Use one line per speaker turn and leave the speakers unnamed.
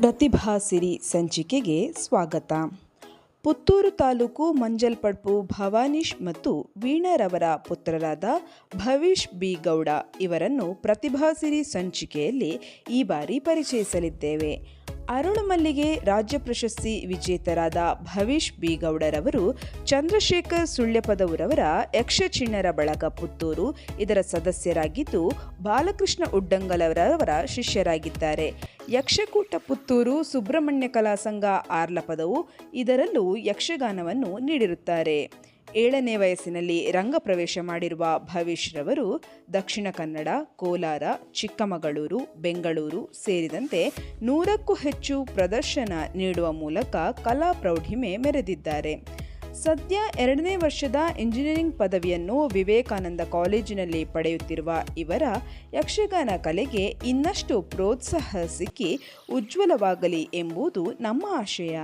ಪ್ರತಿಭಾಸಿರಿ ಸಂಚಿಕೆಗೆ ಸ್ವಾಗತ. ಪುತ್ತೂರು ತಾಲೂಕು ಮಂಜಲ್ಪಡ್ಪು ಭವಾನೀಶ್ ಮತ್ತು ವೀಣರವರ ಪುತ್ರರಾದ ಭವಿಷ್ ಬಿ ಗೌಡ ಇವರನ್ನು ಪ್ರತಿಭಾಸಿರಿ ಸಂಚಿಕೆಯಲ್ಲಿ ಈ ಬಾರಿ ಪರಿಚಯಿಸಲಿದ್ದೇವೆ. ಅರುಣಮಲ್ಲಿಗೆ ರಾಜ್ಯ ಪ್ರಶಸ್ತಿ ವಿಜೇತರಾದ ಭವಿಷ್ ಬಿ ಗೌಡರವರು ಚಂದ್ರಶೇಖರ್ ಸುಳ್ಯಪದವುರವರ ಯಕ್ಷಚಿಣ್ಣರ ಬಳಗ ಪುತ್ತೂರು, ಇದರ ಸದಸ್ಯರಾಗಿದ್ದು ಬಾಲಕೃಷ್ಣ ಉಡ್ಡಂಗಲವರವರ ಶಿಷ್ಯರಾಗಿದ್ದಾರೆ. ಯಕ್ಷಕೂಟ ಪುತ್ತೂರು ಸುಬ್ರಹ್ಮಣ್ಯ ಕಲಾ ಸಂಘ ಆರ್ಲಪದವು ಇದರಲ್ಲೂ ಯಕ್ಷಗಾನವನ್ನು ನೀಡಿರುತ್ತಾರೆ. ಏಳನೇ ವಯಸ್ಸಿನಲ್ಲಿ ರಂಗಪ್ರವೇಶ ಮಾಡಿರುವ ಭವಿಷ್ ರವರು ದಕ್ಷಿಣ ಕನ್ನಡ, ಕೋಲಾರ, ಚಿಕ್ಕಮಗಳೂರು, ಬೆಂಗಳೂರು ಸೇರಿದಂತೆ ನೂರಕ್ಕೂ ಹೆಚ್ಚು ಪ್ರದರ್ಶನ ನೀಡುವ ಮೂಲಕ ಕಲಾ ಪ್ರೌಢಿಮೆ ಮೆರೆದಿದ್ದಾರೆ. ಸದ್ಯ ಎರಡನೇ ವರ್ಷದ ಇಂಜಿನಿಯರಿಂಗ್ ಪದವಿಯನ್ನು ವಿವೇಕಾನಂದ ಕಾಲೇಜಿನಲ್ಲಿ ಪಡೆಯುತ್ತಿರುವ ಇವರ ಯಕ್ಷಗಾನ ಕಲೆಗೆ ಇನ್ನಷ್ಟು ಪ್ರೋತ್ಸಾಹ ಸಿಕ್ಕಿ ಉಜ್ವಲವಾಗಲಿ ಎಂಬುದು ನಮ್ಮ ಆಶಯ.